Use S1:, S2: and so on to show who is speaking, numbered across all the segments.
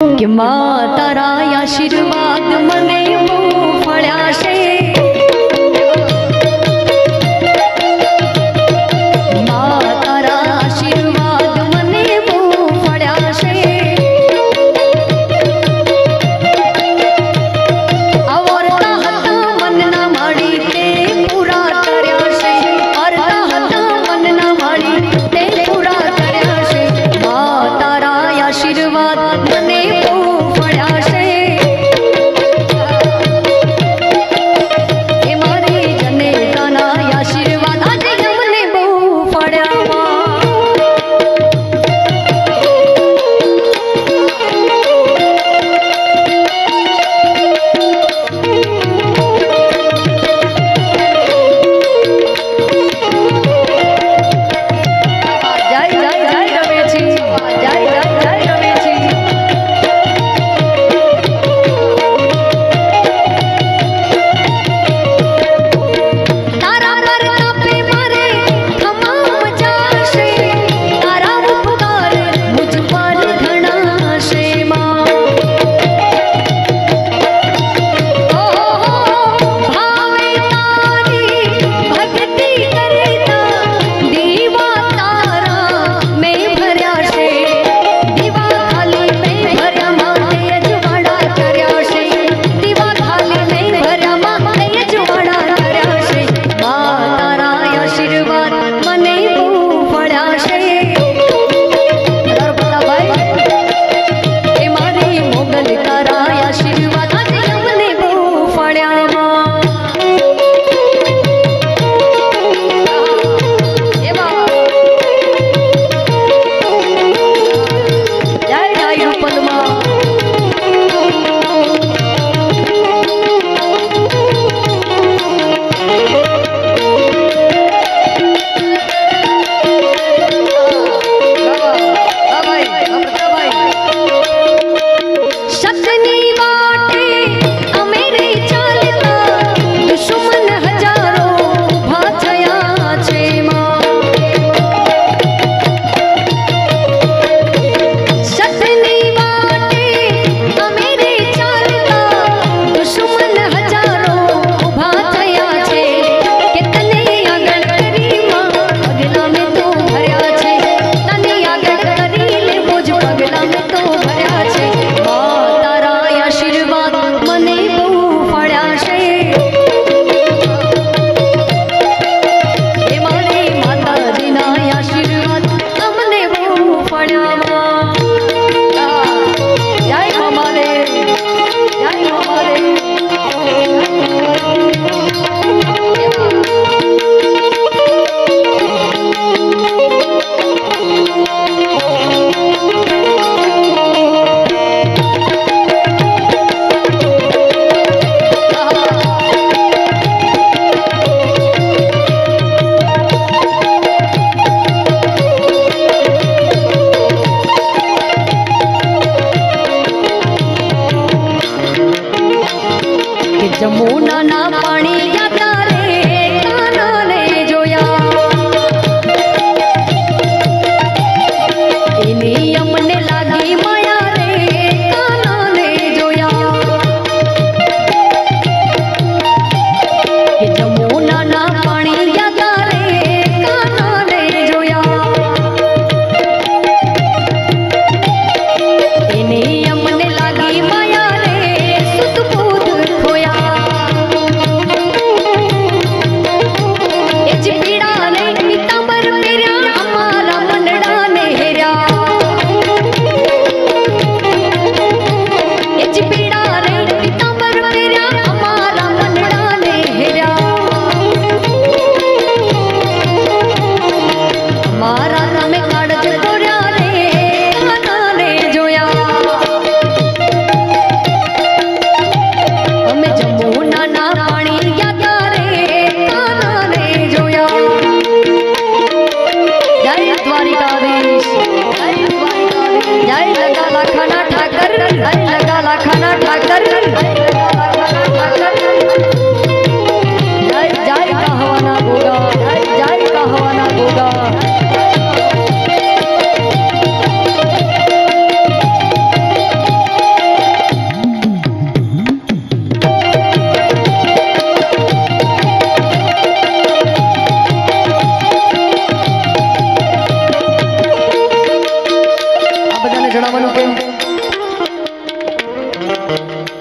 S1: કે માં તારા આશીર્વાદ મને ફળ્યા છે.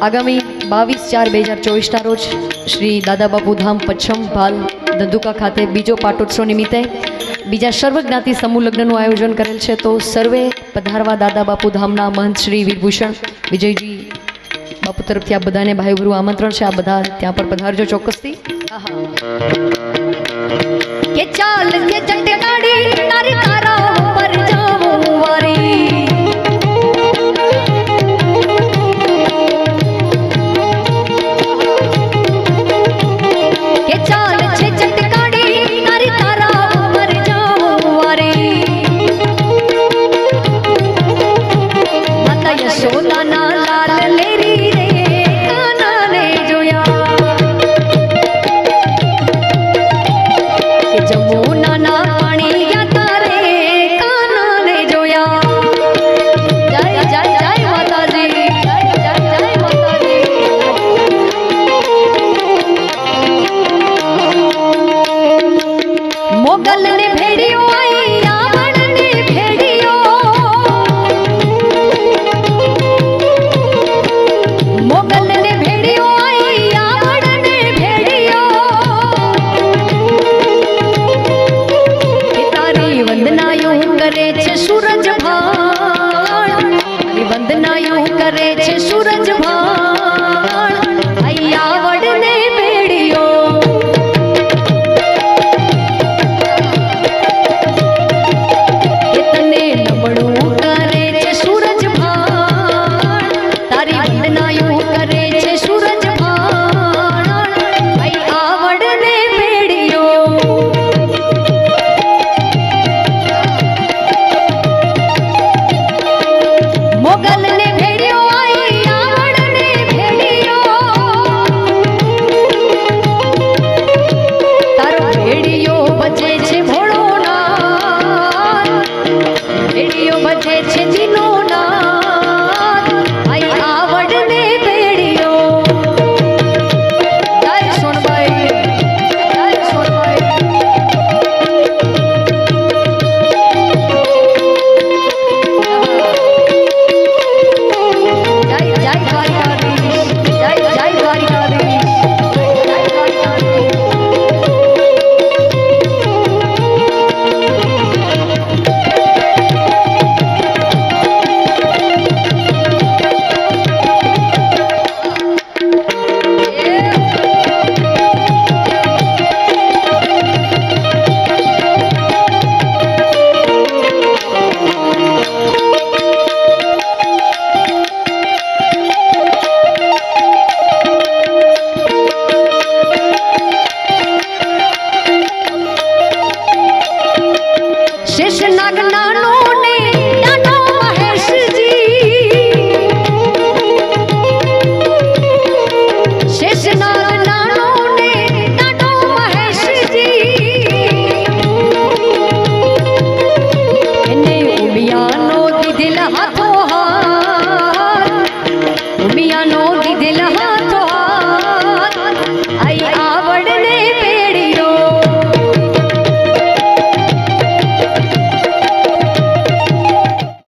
S1: આગામી બાવીસ ચાર બે હજાર ચોવીસના રોજ શ્રી દાદા બાપુ ધામ પચ્છમ ભાલ ધંધુકા ખાતે બીજો પાટોત્સવ નિમિત્તે બીજા સર્વજ્ઞાતિ સમૂહ લગ્નનું આયોજન કરેલ છે. તો સર્વે પધારવા દાદા બાપુ ધામના મહંત શ્રી વીરભૂષણ વિજયજી બાપુ તરફથી આ બધાને ભાઈ ગુરુ આમંત્રણ છે. આ બધા ત્યાં પર પધારજો ચોક્કસથી. કે ચાલ કે જટગાડી નારી તારા करे सूरज भा শেষ নাগনা